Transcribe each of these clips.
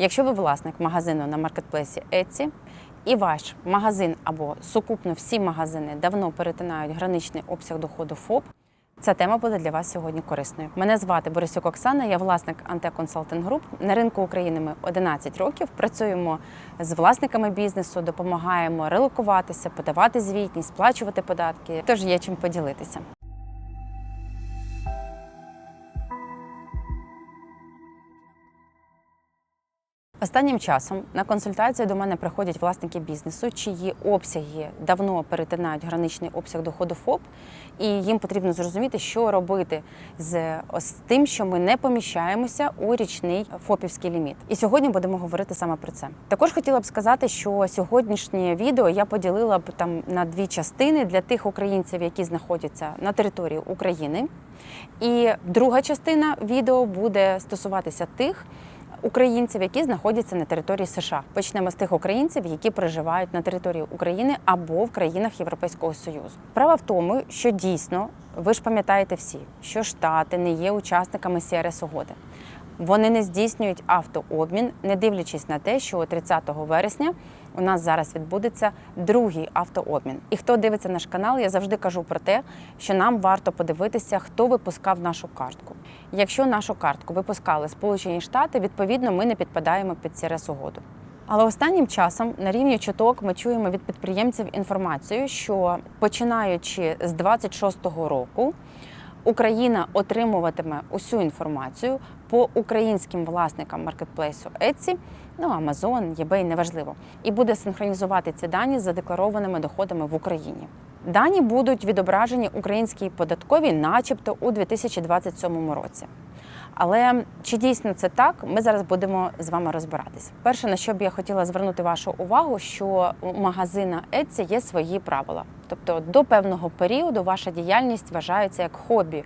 Якщо ви власник магазину на маркетплейсі Etsy, і ваш магазин або сукупно всі магазини давно перетинають граничний обсяг доходу ФОП, Ця тема буде для вас сьогодні корисною. Мене звати Борисюк Оксана, я власник Consulting Group. На ринку України ми 11 років. Працюємо з власниками бізнесу, допомагаємо релокуватися, подавати звітність, сплачувати податки. Тож є чим поділитися. Останнім часом на консультацію до мене приходять власники бізнесу, чиї обсяги давно перетинають граничний обсяг доходу ФОП, і їм потрібно зрозуміти, що робити з ось тим, що ми не поміщаємося у річний ФОПівський ліміт. І сьогодні будемо говорити саме про це. Також хотіла б сказати, що сьогоднішнє відео я поділила б там на дві частини для тих українців, які знаходяться на території України. І друга частина відео буде стосуватися тих українців, які знаходяться на території США. Почнемо з тих українців, які проживають на території України або в країнах Європейського Союзу. Права в тому, що дійсно ви ж пам'ятаєте всі, що штати не є учасниками CRS угоди. Вони не здійснюють автообмін, не дивлячись на те, що 30 вересня у нас зараз відбудеться другий автообмін. І хто дивиться наш канал, я завжди кажу про те, що нам варто подивитися, хто випускав нашу картку. Якщо нашу картку випускали Сполучені Штати, відповідно ми не підпадаємо під crс угоду. Але останнім часом на рівні чуток ми чуємо від підприємців інформацію, що починаючи з 26-го року. Україна отримуватиме усю інформацію по українським власникам маркетплейсу Etsy, ну Amazon, eBay, неважливо, і буде синхронізувати ці дані з задекларованими доходами в Україні. Дані будуть відображені українській податковій, начебто, у 2027 році. Але чи дійсно це так, ми зараз будемо з вами розбиратись. Перше, на що б я хотіла звернути вашу увагу, що у магазина Etsy є свої правила. Тобто до певного періоду ваша діяльність вважається як хобі,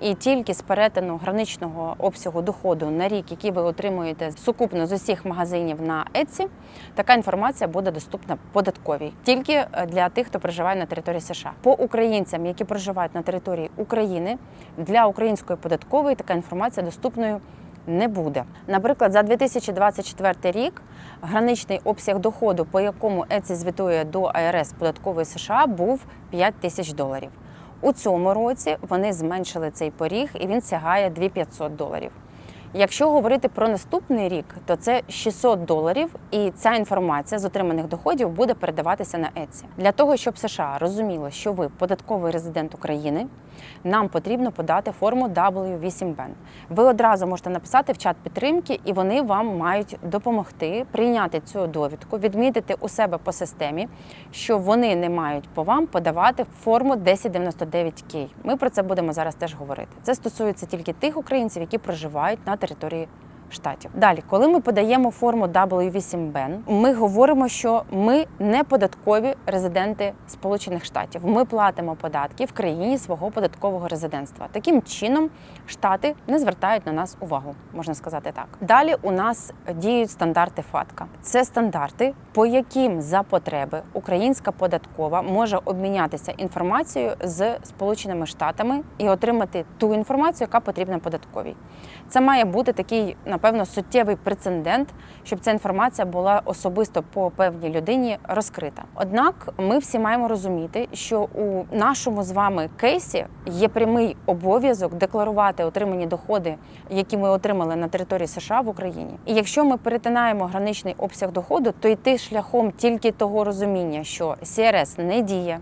і тільки з перетину граничного обсягу доходу на рік, який ви отримуєте сукупно з усіх магазинів на Etsy, така інформація буде доступна податковій тільки для тих, хто проживає на території США. По українцям, які проживають на території України, для української податкової така інформація доступною не буде. Наприклад, за 2024 рік граничний обсяг доходу, по якому ЕЦІ звітує до АРС податкової США, був 5 тисяч доларів. У цьому році вони зменшили цей поріг і він сягає 2500 доларів. Якщо говорити про наступний рік, то це 600 доларів, і ця інформація з отриманих доходів буде передаватися на ЕЦІ. Для того, щоб США розуміло, що ви податковий резидент України, нам потрібно подати форму W8BAN. Ви одразу можете написати в чат підтримки, і вони вам мають допомогти прийняти цю довідку, відмітити у себе по системі, що вони не мають по вам подавати форму 1099K. Ми про це будемо зараз теж говорити. Це стосується тільки тих українців, які проживають на території території штатів. Далі, коли ми подаємо форму W8BAN, ми говоримо, що ми не податкові резиденти Сполучених Штатів. Ми платимо податки в країні свого податкового резидентства. Таким чином, штати не звертають на нас увагу, можна сказати так. Далі у нас діють стандарти ФАТКА. Це стандарти, по яким за потреби українська податкова може обмінятися інформацією з Сполученими Штатами і отримати ту інформацію, яка потрібна податковій. Це має бути такий, напевно, суттєвий прецедент, щоб ця інформація була особисто по певній людині розкрита. Однак ми всі маємо розуміти, що у нашому з вами кейсі є прямий обов'язок декларувати отримані доходи, які ми отримали на території США в Україні. І якщо ми перетинаємо граничний обсяг доходу, то йти шляхом тільки того розуміння, що CRS не діє.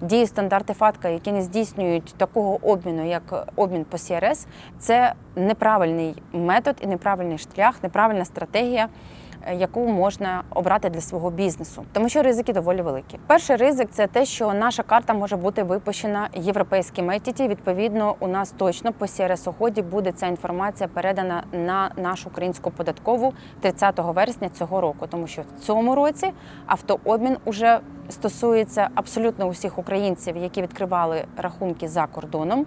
Дії стандарти ФАТКА, які не здійснюють такого обміну, як обмін по CRS, це неправильний метод і неправильний шлях, неправильна стратегія. Яку можна обрати для свого бізнесу, тому що ризики доволі великі. Перший ризик це те, що наша карта може бути випущена європейським етіті. Відповідно, у нас точно по crс угоді буде ця інформація передана на нашу українську податкову 30 вересня цього року, тому що в цьому році автообмін уже стосується абсолютно усіх українців, які відкривали рахунки за кордоном.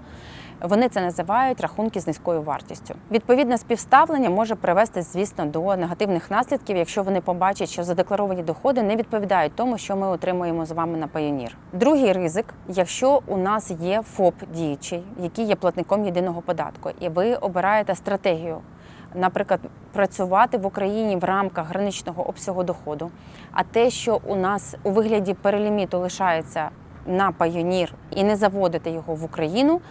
Вони це називають рахунки з низькою вартістю. Відповідне співставлення може привести, звісно, до негативних наслідків, якщо вони побачать, що задекларовані доходи не відповідають тому, що ми отримуємо з вами на Payoneer. Другий ризик, якщо у нас є ФОП діючий, який є платником єдиного податку, і ви обираєте стратегію наприклад, працювати в Україні в рамках граничного обсягу доходу. А те, що у нас у вигляді переліміту лишається на Пайонір і не заводити його в Україну,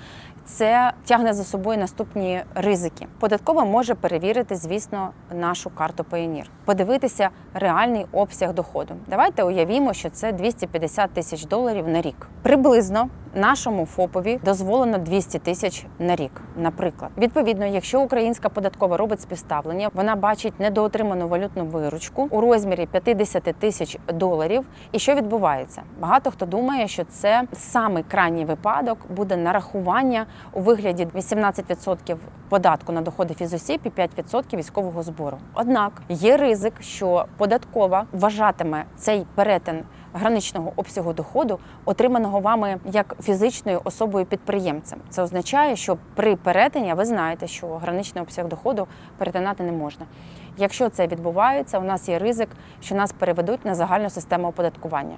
це тягне за собою наступні ризики. Податкова може перевірити, звісно, нашу карту Payoneer, подивитися реальний обсяг доходу. Давайте уявімо, що це 250 тисяч доларів на рік. Приблизно нашому ФОПові дозволено 200 тисяч на рік. Наприклад, відповідно, якщо українська податкова робить співставлення, вона бачить недоотриману валютну виручку у розмірі 50 тисяч доларів. І що відбувається? Багато хто думає, що це самий крайній випадок буде нарахування у вигляді 18% податку на доходи фізосіб і 5% військового збору. Однак є ризик, що податкова вважатиме цей перетин граничного обсягу доходу, отриманого вами як фізичною особою підприємцем. Це означає, що при перетині ви знаєте, що граничний обсяг доходу перетинати не можна. Якщо це відбувається, у нас є ризик, що нас переведуть на загальну систему оподаткування.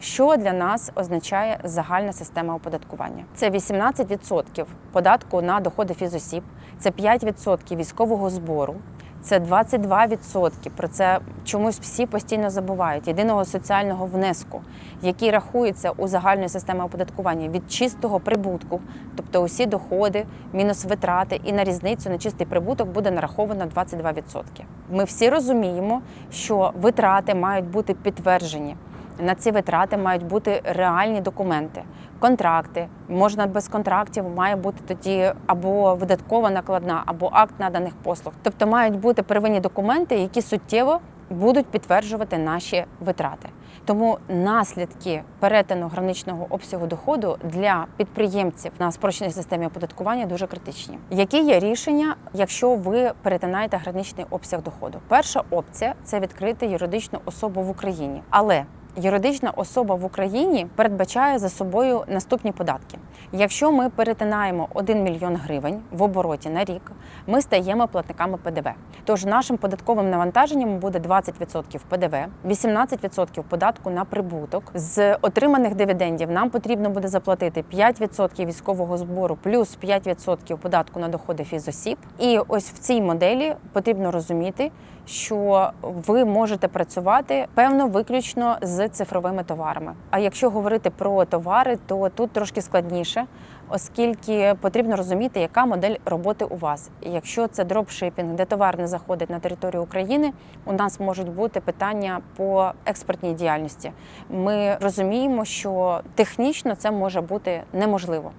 Що для нас означає загальна система оподаткування? Це 18% податку на доходи фізосіб, це 5% військового збору, це 22%. Про це чомусь всі постійно забувають. Єдиного соціального внеску, який рахується у загальної системи оподаткування від чистого прибутку, тобто усі доходи, мінус витрати, і на різницю на чистий прибуток буде нараховано 22%. Ми всі розуміємо, що витрати мають бути підтверджені. На ці витрати мають бути реальні документи, контракти. Можна без контрактів, має бути тоді або видаткова накладна, або акт наданих послуг. Тобто мають бути первинні документи, які суттєво будуть підтверджувати наші витрати. Тому наслідки перетину граничного обсягу доходу для підприємців на спрощеній системі оподаткування дуже критичні. Які є рішення, якщо ви перетинаєте граничний обсяг доходу? Перша опція це відкрити юридичну особу в Україні, але Юридична особа в Україні передбачає за собою наступні податки. Якщо ми перетинаємо 1 мільйон гривень в обороті на рік, ми стаємо платниками ПДВ. Тож нашим податковим навантаженням буде 20% ПДВ, 18% податку на прибуток. З отриманих дивідендів нам потрібно буде заплатити 5% військового збору плюс 5% податку на доходи фізосіб. І ось в цій моделі потрібно розуміти, що ви можете працювати певно виключно з цифровими товарами. А якщо говорити про товари, то тут трошки складніше, оскільки потрібно розуміти, яка модель роботи у вас. Якщо це дропшипінг, де товар не заходить на територію України, у нас можуть бути питання по експортній діяльності. Ми розуміємо, що технічно це може бути неможливо.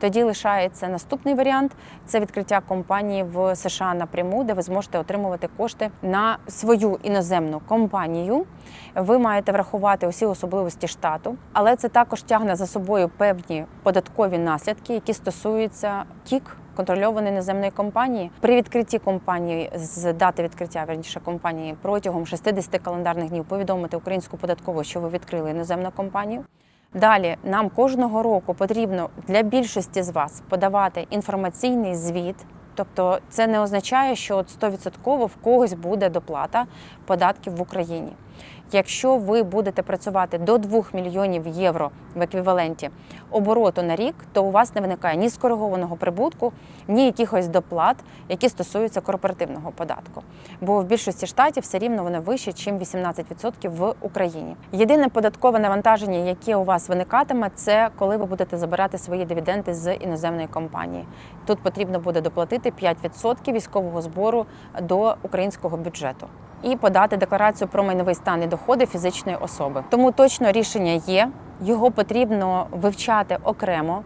Тоді лишається наступний варіант це відкриття компанії в США напряму, де ви зможете отримувати кошти на свою іноземну компанію. Ви маєте врахувати усі особливості штату, але це також тягне за собою певні податкові наслідки, які стосуються КІК. Контрольованої іноземної компанії при відкритті компанії з дати відкриття верніше компанії протягом 60 календарних днів повідомити українську податкову, що ви відкрили іноземну компанію. Далі нам кожного року потрібно для більшості з вас подавати інформаційний звіт. Тобто це не означає, що от 100% в когось буде доплата податків в Україні. Якщо ви будете працювати до 2 мільйонів євро в еквіваленті обороту на рік, то у вас не виникає ні скоригованого прибутку, ні якихось доплат, які стосуються корпоративного податку. Бо в більшості штатів все рівно воно вище, ніж 18% в Україні. Єдине податкове навантаження, яке у вас виникатиме, це коли ви будете забирати свої дивіденди з іноземної компанії. Тут потрібно буде доплатити 5% військового збору до українського бюджету і подати декларацію про майновий стан і доходи фізичної особи. Тому точно рішення є. Його потрібно вивчати окремо,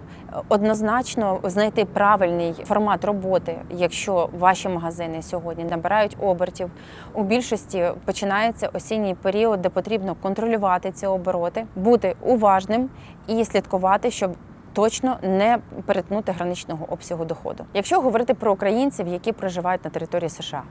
однозначно знайти правильний формат роботи, якщо ваші магазини сьогодні набирають обертів. У більшості починається осінній період, де потрібно контролювати ці обороти, бути уважним і слідкувати, щоб точно не перетнути граничного обсягу доходу. Якщо говорити про українців, які проживають на території США,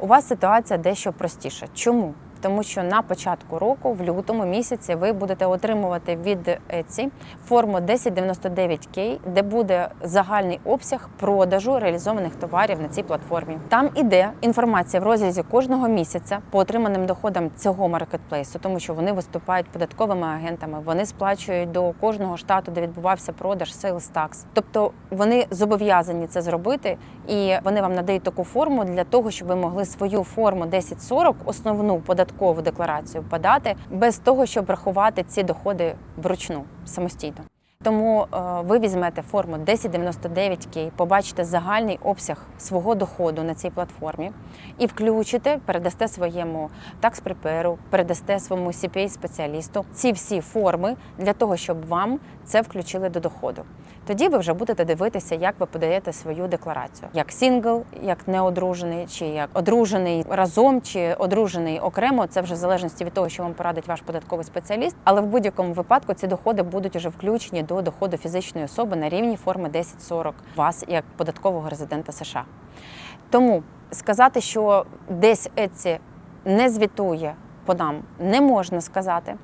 у вас ситуація дещо простіша. Чому? тому що на початку року, в лютому місяці, ви будете отримувати від Etsy форму 1099K, де буде загальний обсяг продажу реалізованих товарів на цій платформі. Там іде інформація в розрізі кожного місяця по отриманим доходам цього маркетплейсу, тому що вони виступають податковими агентами, вони сплачують до кожного штату, де відбувався продаж sales tax. Тобто вони зобов'язані це зробити, і вони вам надають таку форму для того, щоб ви могли свою форму 1040, основну податкову декларацію, подати без того, щоб рахувати ці доходи вручну самостійно. Тому е, ви візьмете форму 1099K, побачите загальний обсяг свого доходу на цій платформі і включите, передасте своєму такс-преперу, передасте своєму CPA-спеціалісту ці всі форми для того, щоб вам це включили до доходу. Тоді ви вже будете дивитися, як ви подаєте свою декларацію, як сингл, як неодружений, чи як одружений разом, чи одружений окремо. Це вже в залежності від того, що вам порадить ваш податковий спеціаліст. Але в будь-якому випадку ці доходи будуть вже включені до доходу фізичної особи на рівні форми 1040 вас як податкового резидента США. Тому сказати, що десь Etsy не звітує по нам, не можна сказати.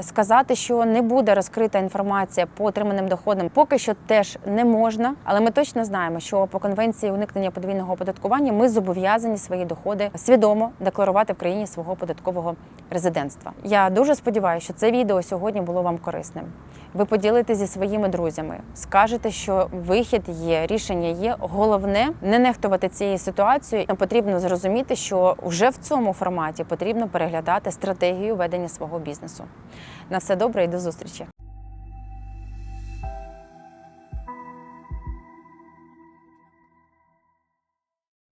Сказати, що не буде розкрита інформація по отриманим доходам, поки що теж не можна. Але ми точно знаємо, що по конвенції уникнення подвійного оподаткування ми зобов'язані свої доходи свідомо декларувати в країні свого податкового резидентства. Я дуже сподіваюся, що це відео сьогодні було вам корисним. Ви поділите зі своїми друзями, скажете, що вихід є, рішення є. Головне не нехтувати цією ситуацією. Потрібно зрозуміти, що вже в цьому форматі потрібно переглядати стратегію ведення свого бізнесу. На все добре і до зустрічі.